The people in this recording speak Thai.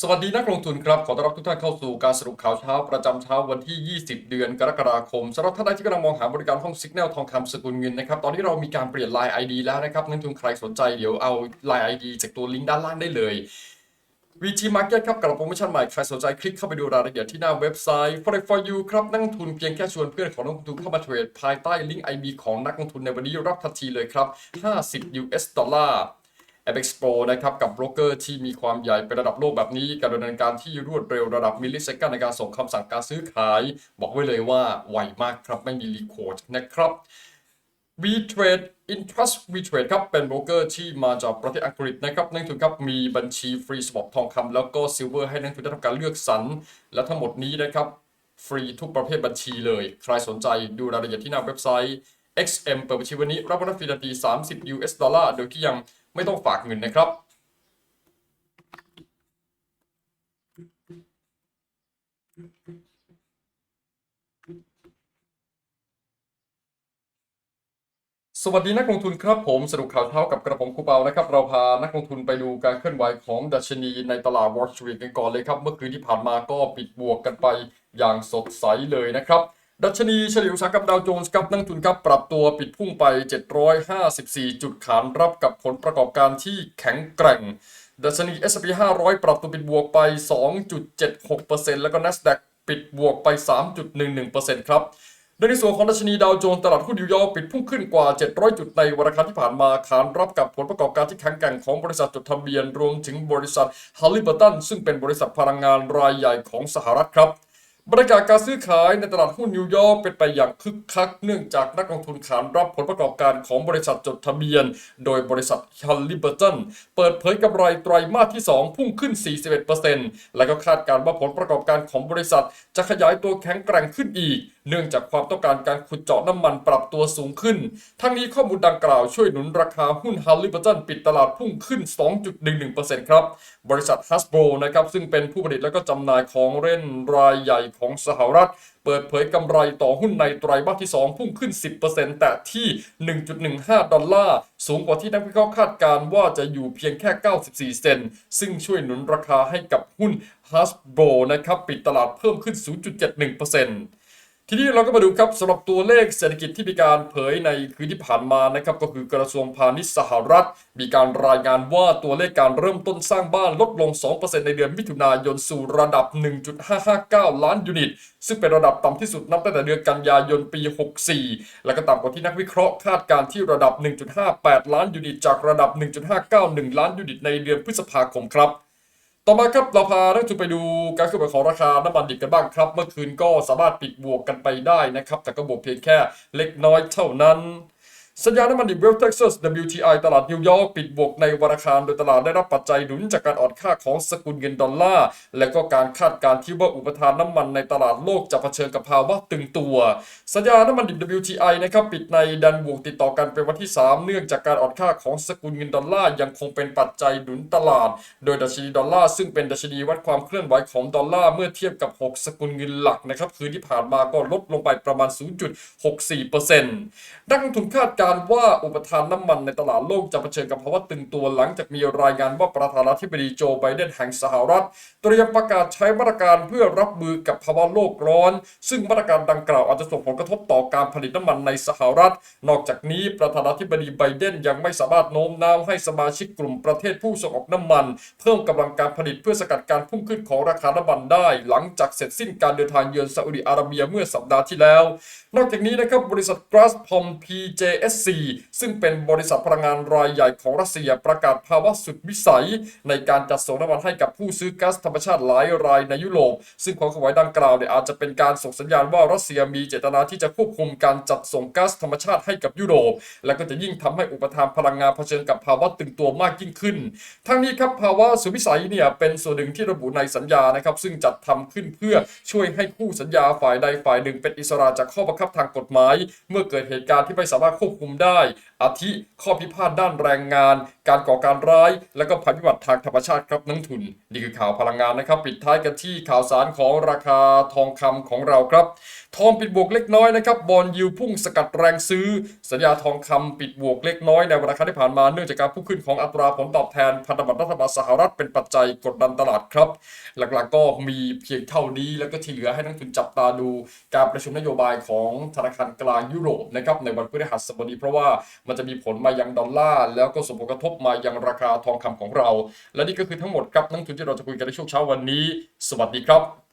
สวัสดีนักลงทุนครับ ขอต้อนรับทุกท่านเข้าสู่การสรุปข่าวเช้า ประจำเช้าวันที่ 20 เดือนกรกฎาคมสำหรับท่านใดที่กำลังมองหาบริการห้องสิกแนลทองคำสกุลเงินนะครับตอนนี้เรามีการเปลี่ยน Line ID แล้วนะครับนักลงทุนใครสนใจเดี๋ยวเอา Line ID จากตัวลิงก์ด้านล่างได้เลย VG Market ครับกับโปรโมชั่นใหม่ใครสนใจคลิกเข้าไปดูรายละเอียดที่หน้าเว็บไซต์ Forex for you ครับนักลงทุนเพียงแค่ชวนเพื่อนของนักลงทุนเข้ามาเทรดภายใต้ลิงก์ IB ของนักลงทุนในวันนี้รับทันทีเลยครับ50 US ดอลลาร์ a p e x Pro นะครับกับโบรกเกอร์ที่มีความใหญ่เป็นระดับโลกแบบนี้การดำเนินการที่รวดเร็วระดับมิลลิเซคันในการส่งคำสั่งการซื้อขาย บอกไว้เลยว่าไวมากครับไม่มีรีโคดนะครับ WeTrade Intrust WeTrade ครับเป็นโบรกเกอร์ที่มาจากประเทศอังกฤษนะครับนักทุนครับมีบัญชีฟรีสปอตทองคำแล้วก็ซิลเวอร์ให้นักทุนได้ทำการเลือกสรรและทั้งหมดนี้นะครับฟรีทุกประเภทบัญชีเลย ใครสนใจดูรายละเอียดที่หน้าเว็บไซต์ XM เปิดบัญชีวันนี้รับรับฟรีทันที30 US ดอลลาร์โดยที่ยัง ไม่ต้องฝากเงินนะครับ สวัสดีนักลงทุนครับผมสรุปข่าวเช้ากับกระผมครูเปานะครับ เราพานักลงทุนไปดูการเคลื่อนไหวของดัชนีในตลาดวอล s ์ r ี e กันก่อนเลยครับ เมื่อคืนที่ผ่านมาก็ปิดบวกกันไปอย่างสดใสเลยนะครับ ดัชนีเฉลี่ยอุตสาหกรรมดาวโจนส์ครับนักลงทุนครับปรับตัวปิดพุ่งไป 754 จุดขานรับกับผลประกอบการที่แข็งแกร่ง ดัชนี S&P 500 ปรับตัวปิดบวกไป 2.76%แล้วก็ NASDAQ ปิดบวกไป 3.11%ครับโดยในส่วนของดัชนีดาวโจนส์ตลาดหุ้นนิวยอร์กปิดพุ่งขึ้นกว่า 700 จุดในวันอังคารที่ผ่านมาขานรับกับผลประกอบการที่แข็งแกร่งของบริษัทจดทะเบียนรวมถึงบริษัทฮัลลิเบอร์ตันซึ่งเป็นบริษัทพลังงานรายใหญ่ของสหรัฐครับ บรรยากาศการซื้อขายในตลาดหุ้นนิวยอร์กเป็นไปอย่างคึกคัก เนื่องจากนักลงทุนขานรับผลประกอบการของบริษัทจดทะเบียน โดยบริษัทฮัลลิเบอร์ตันเปิดเผยกำไรไตรมาสที่ 2 พุ่งขึ้น 41%และก็คาดการณ์ว่าผลประกอบการของบริษัทจะขยายตัวแข็งแกร่งขึ้นอีก เนื่องจากความต้องการการขุดเจาะน้ำมันปรับตัวสูงขึ้น ทั้งนี้ข้อมูลดังกล่าวช่วยหนุนราคาหุ้นฮัลลิเบอร์ตันปิดตลาดพุ่งขึ้น 2.11%ครับบริษัทฮัสโบรนะครับซึ่งเป็นผู้ผลิตและก็จำหน่ายของเล่นรายใหญ่ของสหรัฐ เปิดเผยกำไรต่อหุ้นในไตรมาสที่ 2 พุ่งขึ้น 10%แต่ที่ 1.15 ดอลลาร์ สูงกว่าที่นักวิเคราะห์คาดการว่าจะอยู่เพียงแค่ 94 เซนซึ่งช่วยหนุนราคาให้กับหุ้นฮัสโบรนะครับ ปิดตลาดเพิ่มขึ้น 0.71% ทีนี้เราก็มาดูครับสำหรับตัวเลขเศรษฐกิจที่มีการเผยในคืนที่ผ่านมานะครับก็คือกระทรวงพาณิชย์สหรัฐ มีการรายงานว่าตัวเลขการเริ่มต้นสร้างบ้านลดลง 2%ในเดือนมิถุนายนสู่ระดับ 1.559 ล้านยูนิต ซึ่งเป็นระดับต่ำที่สุดนับตั้งแต่เดือนกันยายนปี 64 และก็ต่ำกว่าที่นักวิเคราะห์คาดการณ์ที่ระดับ 1.58 ล้านยูนิต จากระดับ 1.591 ล้านยูนิตในเดือนพฤษภาคมครับ ต่อมาครับเราพาท่านผู้ชมไปดูการขึ้นไปของราคาน้ำมันดิบกันบ้างครับ เมื่อคืนก็สามารถปิดบวกกันไปได้นะครับ แต่ก็บวกเพียงแค่เล็กน้อยเท่านั้น สัญญาณน้ำมันดิบเวลเท็กซัส WTI ตลาดนิวยอร์กปิดบวกในวันอังคารโดยตลาดได้รับปัจจัยหนุนจากการอ่อนค่าของสกุลเงินดอลลาร์ และก็การคาดการณ์ที่ว่าอุปทานน้ำมันในตลาดโลกจะเผชิญกับภาวะตึงตัว สัญญาณน้ำมันดิบ WTI นะครับปิดในดันบวกติดต่อกันเป็นวันที่ 3 เนื่องจากการอ่อนค่าของสกุลเงินดอลลาร์ยังคงเป็นปัจจัยหนุนตลาด โดยดัชนีดอลลาร์ซึ่งเป็นดัชนีวัดความเคลื่อนไหวของดอลลาร์เมื่อเทียบกับ 6 สกุลเงินหลักนะครับคืนที่ผ่านมาก็ลดลงไปประมาณ 0.64%นักลงทุนคาดการณ์ว่าอุปทานน้ำมันในตลาดโลกจะเผชิญกับภาวะตึงตัวหลังจากมีรายงานว่าประธานาธิบดีโจไบเดนแห่งสหรัฐ เตรียมประกาศใช้มาตรการเพื่อรับมือกับภาวะโลกร้อน ซึ่งมาตรการดังกล่าวอาจจะส่งผลกระทบต่อการผลิตน้ำมันในสหรัฐ นอกจากนี้ประธานาธิบดีไบเดนยังไม่สามารถโน้มน้าวให้สมาชิกกลุ่มประเทศผู้ส่งออกน้ำมัน เพิ่มกำลังการผลิตเพื่อสกัดการพุ่งขึ้นของราคาน้ำมันได้ หลังจากเสร็จสิ้นการเดินทางเยือนซาอุดิอาระเบียเมื่อสัปดาห์ที่แล้ว นอกจากนี้นะครับบริษัท g r PSC ซึ่งเป็นบริษัทพลังงานรายใหญ่ของรัสเซียประกาศภาวะสุดวิสัย ในการจัดส่งน้ำมันให้กับผู้ซื้อก๊าซธรรมชาติหลายรายในยุโรป ซึ่งความเคลื่อนไหวดังกล่าวเนี่ยอาจจะเป็นการส่งสัญญาณว่ารัสเซียมีเจตนาที่จะควบคุมการจัดส่งก๊าซธรรมชาติให้กับยุโรป และก็จะยิ่งทำให้อุปทานพลังงานเผชิญกับภาวะตึงตัวมากยิ่งขึ้น ทั้งนี้ครับภาวะสุดวิสัยเนี่ยเป็นส่วนหนึ่งที่ระบุในสัญญานะครับซึ่งจัดทำขึ้นเพื่อช่วยให้คู่สัญญาฝ่ายใดฝ่ายหนึ่ง เป็นอิสระจากข้อบังคับทางกฎหมาย เมื่อเกิดเหตุการณ์ที่ไม่สามารถควบคุมได้ อาทิข้อพิพาทด้านแรงงาน การก่อการร้าย และก็ภัยพิบัติทางธรรมชาติครับนักทุน นี่คือข่าวพลังงานนะครับ ปิดท้ายกันที่ข่าวสารของราคาทองคำของเราครับ ทองปิดบวกเล็กน้อยนะครับบอลยิวพุ่งสกัดแรงซื้อ สัญญาทองคำปิดบวกเล็กน้อยในวันอังคาที่ผ่านมาเนื่องจากการพุ่งขึ้นของอัตราผลตอบแทนพันธบัตรรัฐบาลสหรัฐเป็นปัจจัยกดดันตลาดครับ หลักๆก็มีเพียงเท่านี้แล้วก็ที่เหลือให้นักทุนจับตาดู การประชุมนโยบายของธนาคารกลางยุโรปนะครับในวันพฤหัสบดีเพราะว่ามันจะมีผลมายังดอลลาร์แล้วก็ส่งผลกระทบมายังราคาทองคำของเรา และนี่ก็คือทั้งหมดครับนักทุนที่เราจะคุยกันในช่วงเช้าวันนี้ สวัสดีครับ